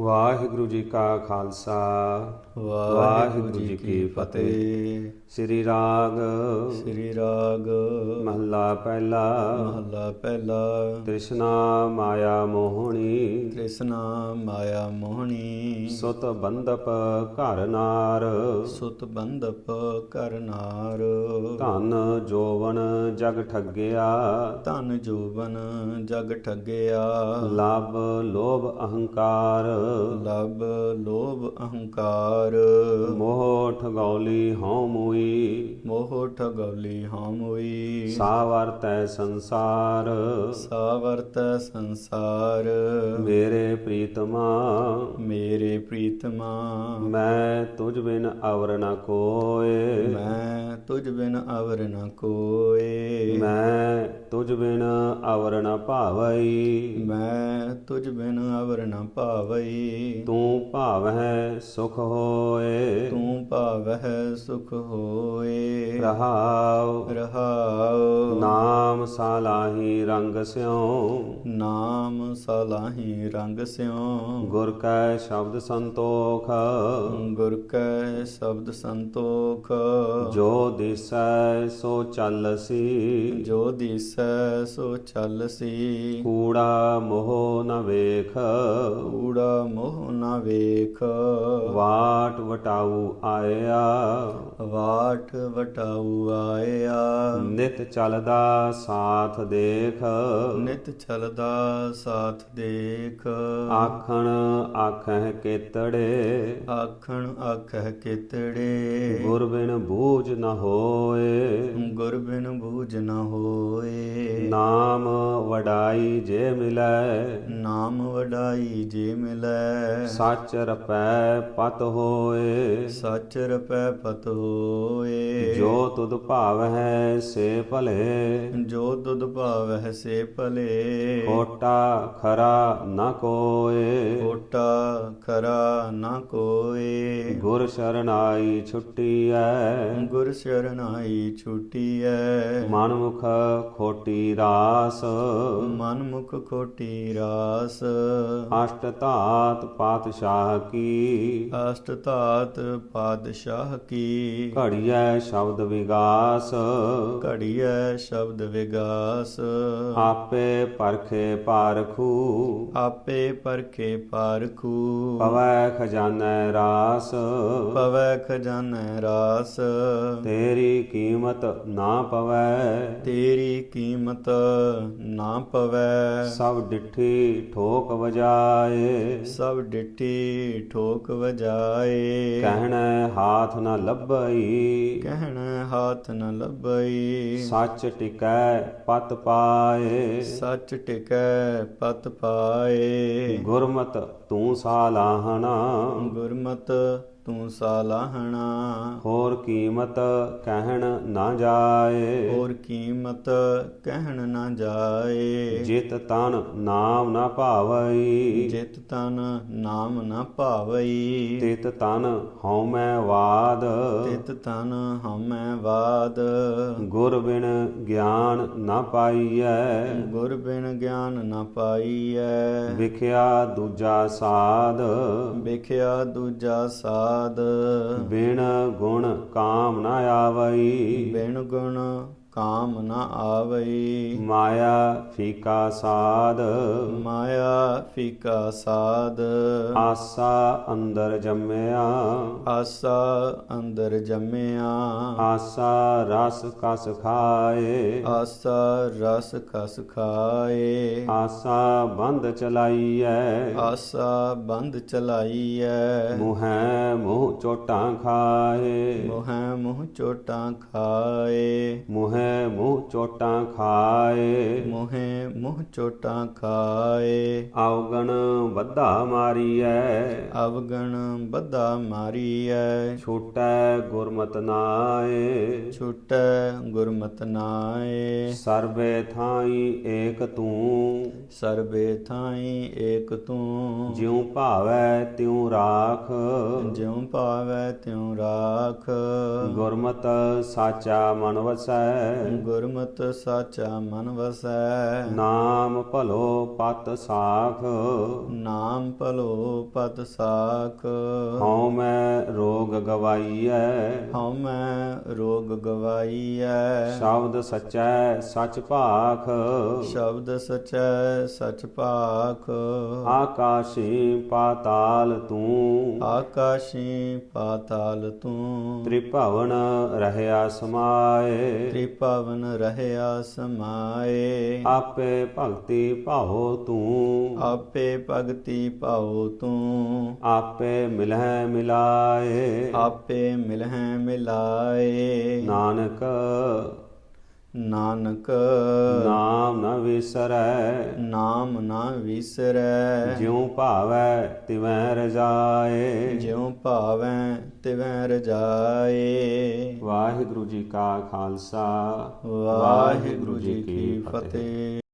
ਵਾਹਿਗੁਰੂ ਜੀ ਕਾ ਖਾਲਸਾ ਵਾਹਿਗੁਰੂ ਜੀ ਕੀ ਫਤਿਹ। ਸ੍ਰੀ ਰਾਗ। ਸ੍ਰੀ ਰਾਗ। ਮਹੱਲਾ ਪਹਿਲਾ। ਮਹੱਲਾ ਪਹਿਲਾ। ਤ੍ਰਿਸ਼ਨਾ ਮਾਇਆ ਮੋਹਣੀ। ਤ੍ਰਿਸ਼ਨਾ ਮਾਇਆ ਮੋਹਣੀ। ਸੁਤ ਬੰਦਪ ਘਰ ਨਾਰ। ਸੁਤ ਬੰਧਪ ਕਰਨਾਰ ਧਨ ਜੋਵਨ ਜਗ ਠੱਗਿਆ। ਧਨ ਜੋਬਨ ਜਗ ਠੱਗਿਆ। ਲਬ ਲੋਭ ਅਹੰਕਾਰ। ਲਬ ਲੋਭ ਅਹੰਕਾਰ। ਮੋਹ ਠਗੌਲੀ ਹਉ ਮੂਈ। ਮੋਹ ਠਗੌਲੀ ਹਾਮ ਹੋਈ ਸਾ ਵਰਤੈ ਸੰਸਾਰ। ਸਾ ਵਰਤੈ ਸੰਸਾਰ। ਮੇਰੇ ਪ੍ਰੀਤਮਾ। ਮੇਰੇ ਪ੍ਰੀਤਮਾ। ਮੈਂ ਤੁਝ ਬਿਨ ਅਵਰ ਨ ਕੋਏ ਮੈਂ ਤੁਝ ਬਿਨ ਅਵਰ ਨ ਕੋਏ ਮੈਂ ਤੁਝ ਬਿਨ ਅਵਰ ਨ ਭਾਵਈ। ਮੈਂ ਤੁਝ ਬਿਨ ਅਵਰ ਨ ਭਾਵਈ। ਤੂੰ ਭਾਵਹਿ ਸੁਖ ਹੋਏ। ਤੂੰ ਭਾਵਹਿ ਸੁਖ ਹੋਏ। ਰਹਾਉ। ਰਹਾਉ। ਨਾਮ ਸਾਲਾਹੀ ਰੰਗ ਸਿਉ। ਨਾਮ ਸਲਾਹੀ ਰੰਗ ਸਿਉ। ਗੁਰ ਕੈ ਸ਼ਬਦ ਸੰਤੋਖ। ਗੁਰ ਕੈ ਸ਼ਬਦ ਸੰਤੋਖ। ਜੋ ਦਿਸੈ ਸੋ ਚੱਲਸੀ। ਜੋ ਦਿਸੈ ਸੋ ਚੱਲਸੀ ਕੂੜਾ ਮੋਹ ਨ ਵੇਖ। ਊੜਾ ਮੋਹ ਨ ਵੇਖ। ਵਾਟ ਵਟਾਊ ਆਇਆ। ਵਾਟ ਵਟਾਉ ਆਇਆ। ਨਿਤ ਚੱਲਦਾ ਸਾਥ ਦੇਖ। ਨਿਤ ਚਲਦਾ ਸਾਥ ਦੇਖ। ਆਖਣ ਆਖਹਿ ਕੇਤੜੇ। ਆਖਣ ਆਖਹਿ ਕਿਤੜੇ। ਗੁਰ ਬਿਨ ਬੂਝ ਨ ਹੋਏ। ਗੁਰ ਬਿਨ ਬੂਝ ਨ ਹੋਏ। ਨਾਮ ਵਡਾਈ ਜੇ ਮਿਲੈ। ਨਾਮ ਵਡਾਈ ਜੇ ਮਿਲੈ। ਸੱਚ ਰਪੈ ਪਤ ਹੋਏ। ਸੱਚ ਰਪੈ ਪਤ ਹੋਏ। ਜੋ ਤੁਧ ਭਾਵ ਹੈ ਸੇ ਭਲੇ। ਜੋ ਦੁਧ ਭਾਵਹਿ ਸੇ ਭਲੇ। ਖੋਟਾ ਖਰਾ ਨ ਕੋਏ। ਕੋਟਾ ਖਰਾ ਨਾ ਕੋਏ। ਗੁਰ ਸ਼ਰਨਾਈ ਛੁੱਟੀ ਐ ਗੁਰ ਸ਼ਰਨਾਈ ਛੁਟੀਐ। ਮਨ ਮੁਖ ਖੋਟੀ ਰਾਸ। ਮਨ ਮੁਖ ਖੋਟੀ ਰਾਸ। ਅਸ਼ਟ ਧਾਤ ਪਾਤਸ਼ਾਹ ਕੀ। ਅਸ਼ਟ ਧਾਤ ਪਾਦਸ਼ਾਹ ਕੀ। ਘੜੀਐ ਸ਼ਬਦ ਵਿਗਾਸ। ਘੜੀਐ ਸ਼ਬਦ ਵਿਗਾਸ। ਆਪੇ ਪਰਖੇ ਪਾਰਖੂ। ਆਪੇ ਪਰਖੇ ਪਾਰਖੂ। ਪਵੈ ਖਜ਼ਾਨੈ ਰਾਸ। ਪਵੈ ਖਜ਼ਾਨੈ ਰਾਸ। ਤੇਰੀ ਕੀਮਤ ਨਾ ਪਵੈ। ਤੇਰੀ ਕੀਮਤ ਨਾ ਪਵੈ। ਸਭ ਡਿਠੀ ਠੋਕ ਵਜਾਏ। ਸਭ ਡਿੱਠੀ ਠੋਕ ਵਜਾਏ। ਕਹਿਣੈ ਹਾਥ ਨ ਲੱਭਈ। ਕਹਿਣ ਹਾਥ ਨ ਲੱਭਈ। ਸੱਚ ਟਿਕੈ ਪਤ ਪਾਏ। ਸੱਚ ਟਿਕੈ ਪਤ ਪਾਏ। ਗੁਰਮਤ ਤੂੰ ਸਾਲਾਹਣਾ। ਗੁਰਮਤ ਤੂੰ ਸਾਲਾਹਣਾ। ਹੋਰ ਕੀਮਤ ਕਹਿਣ ਨਾ ਜਾਏ। ਹੋਰ ਕੀਮਤ ਕਹਿਣ ਨਾ ਜਾਏ। ਜਿਤ ਤਨ ਨਾਮ ਨਾ ਭਾਵਈ। ਜਿਤ ਤਨ ਨਾਮ ਨਾ ਭਾਵਈ। ਤਿਤ ਤਨ ਹਉਮੈ ਵਾਦ। ਤਿਤ ਤਨ ਹਮੈ ਬਾਦ ਗੁਰ ਬਿਨ ਗਿਆਨ ਨਾ ਪਾਈਐ। ਗੁਰ ਬਿਨ ਗਿਆਨ ਨਾ ਪਾਈਐ। ਵਿਖਿਆ ਦੂਜਾ ਸਾਧ। ਵੇਖਿਆ ਦੂਜਾ ਸਾਧ। ਬਿਨ ਗੁਣ ਕਾਮ ਨਾ ਆਵਈ। ਬਿਨ ਗੁਣ ਕਾਮ ਨ ਆਵਈ। ਮਾਇਆ ਫੀਕਾ ਸਾਧ ਮਾਇਆ ਫੀਕਾ ਸਾਧ ਆਸਾ ਅੰਦਰ ਜੰਮਿਆ। ਆਸਾ ਅੰਦਰ ਜੰਮਿਆ। ਆਸਾ ਰਸ ਕਸ ਖਾਏ। ਆਸਾ ਰਸ ਕਸ ਖਾਏ। ਆਸਾ ਬੰਦ ਚਲਾਈਐ। ਆਸਾ ਬੰਦ ਚਲਾਈਐ। ਮੁਹੈ ਮੂੰਹ ਚੋਟਾਂ ਖਾਏ। ਮੋਹੈ ਮੂੰਹ ਚੋਟਾਂ ਖਾਏ। ਮੁਹੈ ਮੂੰਹ ਚੋਟਾਂ ਖਾਏ। ਮੋਹੇ ਮੂੰਹ ਚੋਟਾਂ ਖਾਏ। ਆਵਗਣ ਵੱਧਾ ਮਾਰੀਐ। ਅਵਗਣ ਬੱਧਾ ਮਾਰੀਐ। ਛੋਟੈ ਗੁਰਮਤ ਨਾਏ। ਛੁਟੈ ਗੁਰਮਤਿ ਨਾਏ। ਸਰਬੇ ਥਾਈ ਏਕ ਤੂੰ। ਸਰਬੇ ਥਾਈ ਏਕ ਤੂੰ। ਜਿਉ ਭਾਵੈ ਤਿਉ ਰਾਖ। ਜਿਉ ਭਾਵੈ ਤਿਉ ਰਾਖ। ਗੁਰਮਤ ਸਾਚਾ ਮਨ ਵਸੈ। ਗੁਰਮਤਿ ਸਾਚਾ ਮਨ ਵਸੈ। ਨਾਮ ਭਲੋ ਪਤ ਸਾਖ। ਨਾਮ ਭਲੋ ਪਤ ਸਾਖ। ਹਉ ਮੈਂ ਰੋਗ ਗਵਾਈਐ। ਹਉ ਮੈਂ ਰੋਗ ਗਵਾਈਐ। ਸ਼ਬਦ ਸਚੈ ਸਚ ਭਾਖ। ਸ਼ਬਦ ਸਚੈ ਸਚ ਪਾਖ ਆਕਾਸ਼ੀ ਪਾਤਾਲ ਤੂੰ। ਆਕਾਸ਼ੀ ਪਾਤਾਲ ਤੂੰ। ਤ੍ਰਿਭਵਨ ਰਹਿਆ ਸਮਾਏ। ਤ੍ਰਿਪਵਨ ਰਹਿਆ ਸਮਾਏ। ਆਪੇ ਭਗਤੀ ਭਾਉ ਤੂੰ। ਆਪੇ ਭਗਤੀ ਪਾਉ ਤੂੰ। ਆਪੇ ਮਿਲਹਿ ਮਿਲਾਏ। ਆਪੇ ਮਿਲਹਿ ਮਿਲਾਏ। ਨਾਨਕ ਨਾਨਕ। ਨਾਮ ਨ ਵਿਸਰੈ। ਨਾਮ ਨਾ ਵਿਸਰੈ। ਜਿਉ ਭਾਵੈ ਤਿਵੈ ਰਜਾਏ। ਜਿਉ ਭਾਵੈ ਤਿਵੈ ਰਜਾਏ। ਵਾਹਿਗੁਰੂ ਜੀ ਕਾ ਖਾਲਸਾ। ਵਾਹਿਗੁਰੂ ਜੀ ਕੀ ਫਤਿਹ।